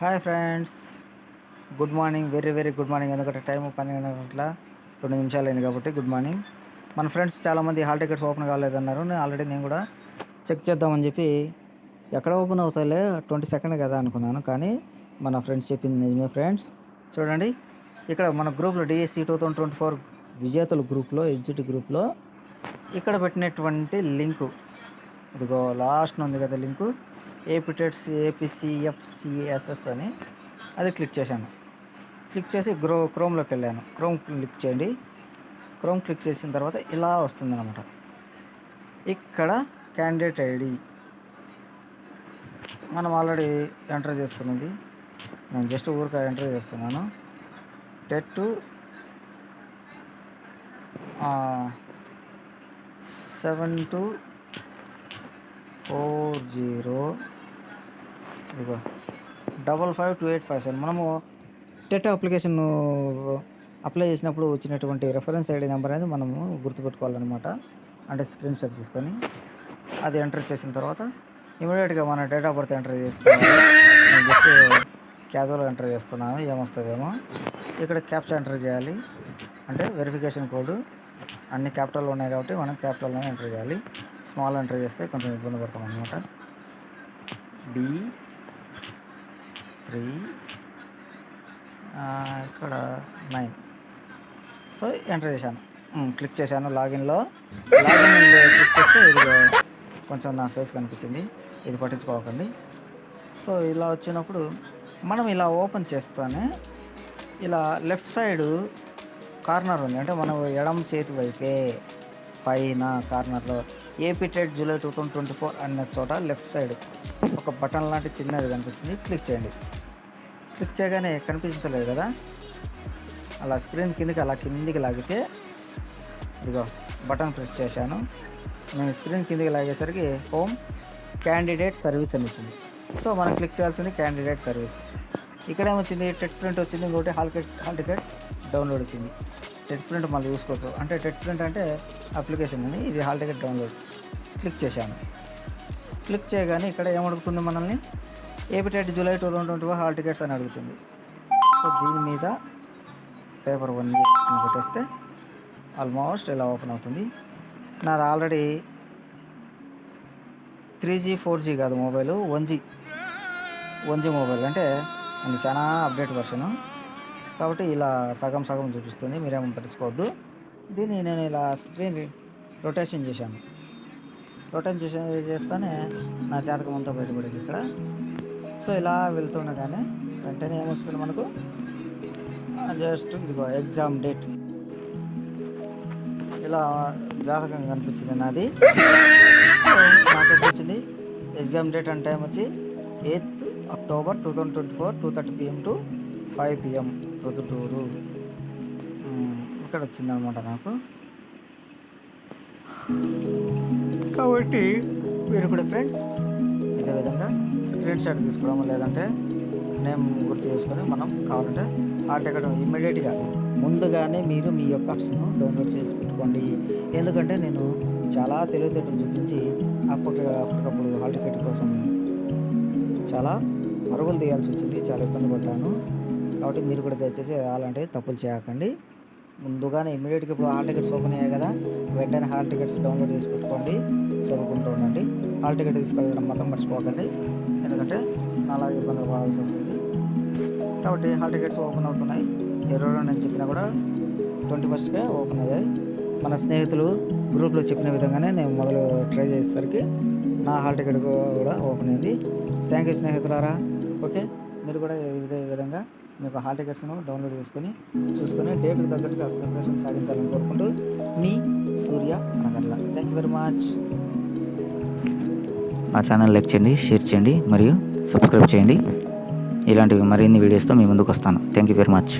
Hi friends. Good morning. Very very good morning. ఎందుకంటే time పన్నెండు గంటల రెండు నిమిషాలు అయింది కాబట్టి గుడ్ మార్నింగ్. మన ఫ్రెండ్స్ చాలామంది హాల్ టికెట్స్ ఓపెన్ కాలేదన్నారు. నేను ఆల్రెడీ నేను కూడా చెక్ చేద్దామని చెప్పి ఎక్కడ ఓపెన్ అవుతాయిలే ట్వంటీ సెకండ్ కదా అనుకున్నాను. కానీ మన ఫ్రెండ్స్ చెప్పింది నిజమే ఫ్రెండ్స్. చూడండి. ఇక్కడ మన గ్రూప్లో DSC two thousand twenty four విజేతల గ్రూప్లో ఎగ్జిట్ గ్రూప్లో ఇక్కడ పెట్టినటువంటి లింకు ఇదిగో లాస్ట్ ఉంది కదా లింకు. ఏపీటెట్స్ ఏపీసీఎఫ్సిఎస్ఎస్ అని. అది క్లిక్ చేశాను. క్లిక్ చేసి గ్రో క్రోమ్లోకి వెళ్ళాను. క్రోమ్ క్లిక్ చేయండి. క్రోమ్ క్లిక్ చేసిన తర్వాత ఇలా వస్తుందన్నమాట. ఇక్కడ క్యాండిడేట్ ఐడి. మనం ఆల్రెడీ ఎంటర్ చేసుకున్నది. నేను జస్ట్ ఊరికే ఎంటర్ చేస్తున్నాను. TET seven two four zero. ఇదిగో. Double five two eight five seven మనము టెట్ అప్లికేషన్ అప్లై చేసినప్పుడు వచ్చినటువంటి రెఫరెన్స్ ఐడి నెంబర్ అనేది మనము గుర్తుపెట్టుకోవాలన్నమాట. అంటే స్క్రీన్ షాట్ తీసుకొని అది ఎంటర్ చేసిన తర్వాత ఇమీడియట్గా మన డేట్ ఆఫ్ బర్త్ ఎంటర్ చేసుకోవాలి నేను జస్ట్ క్యాజువల్ ఎంటర్ చేస్తున్నాను. ఏమొస్తుందేమో? ఇక్కడ క్యాప్చా ఎంటర్ చేయాలి. అంటే వెరిఫికేషన్ కోడ్ అన్ని క్యాపిటల్ ఉన్నాయి కాబట్టి మనం క్యాపిటల్లోనే ఎంటర్ చేయాలి. స్మాల్ ఎంటర్ చేస్తే కొంచెం ఇబ్బంది పడతాం అనమాట బి త్రీ ఇక్కడ నైన్ సో ఎంటర్ చేశాను. క్లిక్ చేశాను లాగిన్లో లాగిన్ క్లిక్ చేస్తే ఇది కొంచెం నా ఫేస్ కనిపించింది. ఇది పట్టించుకోకండి. సో ఇలా వచ్చినప్పుడు మనం ఇలా ఓపెన్ చేస్తానే ఇలా లెఫ్ట్ సైడు కార్నర్ ఉంది. అంటే మనం ఎడమ చేతి వైపే పైన కార్నర్లో AP trade July two thousand twenty four అన్న చోట లెఫ్ట్ సైడ్ ఒక బటన్ లాంటి చిన్నది కనిపిస్తుంది. క్లిక్ చేయండి. క్లిక్ చేయగానే కనిపించలేదు కదా? అలా స్క్రీన్ కిందకి అలా కిందికి లాగితే ఇదిగో బటన్ ప్రెస్ చేశాను. నేను స్క్రీన్ కిందికి లాగేసరికి హోమ్ క్యాండిడేట్ సర్వీస్ అని వచ్చింది. సో మనం క్లిక్ చేయాల్సింది క్యాండిడేట్ సర్వీస్ ఇక్కడ ఏమొచ్చింది టెట్ ప్రింట్ వచ్చింది. ఇంకోటి hall ticket hall ticket download వచ్చింది. టెట్ ప్రింట్ మళ్ళీ చూసుకోవచ్చు. అంటే టెట్ ప్రింట్ అంటే అప్లికేషన్ అని ఇది హాల్ టికెట్ డౌన్లోడ్. క్లిక్ చేశాను. క్లిక్ చేయగానే ఇక్కడ ఏమడుగుతుంది మనల్ని? AP TET July two thousand twenty four hall tickets అని అడుగుతుంది. సో దీని మీద పేపర్ వన్ అని కొట్టేస్తే ఆల్మోస్ట్ ఇలా ఓపెన్ అవుతుంది. నాది already three G four G కాదు mobile. One G. One G mobile. అంటే అది చాలా అప్డేట్ వర్షను. కాబట్టి ఇలా సగం సగం చూపిస్తుంది మీరేమో పట్టించుకోవద్దు. దీన్ని నేను ఇలా స్క్రీన్ రొటేషన్ చేశాను. రొటేషన్ చేసే చేస్తానే నా జాతకం అంతా బయటపడింది ఇక్కడ. సో ఇలా వెళ్తుండగానే వెంటనే ఏమొస్తుంది మనకు? జస్ట్ ఇదిగో ఎగ్జామ్ డేట్ ఇలా జాతకం కనిపించింది నాది. నాకు వచ్చింది. ఎగ్జామ్ డేట్ అండ్ టైం వచ్చి? Eighth October two thousand twenty four two thirty PM to five PM Proddatur. ఇక్కడ వచ్చింది అనమాట నాకు. కాబట్టి మీరు కూడా ఫ్రెండ్స్ ఇదే విధంగా స్క్రీన్ షాట్ తీసుకోవడం లేదంటే నేమ్ గుర్తు చేసుకొని మనం కావాలంటే ఆ టికెట్ ఇమ్మీడియట్గా ముందుగానే మీరు మీ యొక్క యాప్స్ను డౌన్లోడ్ చేసి పెట్టుకోండి. ఎందుకంటే నేను చాలా తెలివితేటలు చూపించి అప్పటి అప్పటికప్పుడు హాల్ టికెట్ కోసం చాలా పరుగులు తీయాల్సి వచ్చింది. చాలా ఇబ్బంది పడ్డాను. కాబట్టి మీరు కూడా దయచేసి అలాంటివి తప్పులు చేయకండి. ముందుగానే ఇమీడియట్గా ఇప్పుడు హాల్ టికెట్స్ ఓపెన్ అయ్యాయి కదా వెంటనే హాల్ టికెట్స్ డౌన్లోడ్ చేసి పెట్టుకోండి చదువుకుంటూ ఉండండి. హాల్ టికెట్ తీసుకెళ్ళడం మొత్తం మర్చిపోకండి ఎందుకంటే అలా ఇబ్బందులు పడాల్సి వస్తుంది. కాబట్టి హాల్ టికెట్స్ ఓపెన్ అవుతున్నాయి. ఇరవై రెండు నేను చెప్పినా కూడా ట్వంటీ ఫస్ట్కే ఓపెన్ అయ్యాయి. మన స్నేహితులు గ్రూప్లో చెప్పిన విధంగానే నేను మొదలు ట్రై చేసేసరికి నా హాల్ టికెట్ కూడా ఓపెన్ అయింది. థ్యాంక్ యూ స్నేహితులారా. ఓకే. మీరు కూడా ఇదే విధంగా మీకు హాల్ టికెట్స్ను డౌన్లోడ్ చేసుకొని చూసుకొని డేట్కి తగ్గట్టుగా ప్రిపరేషన్ సాగించాలని కోరుకుంటూ మీ Surya Nagarla. Thank you very much మా ఛానల్ లైక్ చేయండి షేర్ చేయండి మరియు సబ్స్క్రైబ్ చేయండి. ఇలాంటివి మరిన్ని వీడియోస్తో మీ ముందుకు వస్తాను. Thank you very much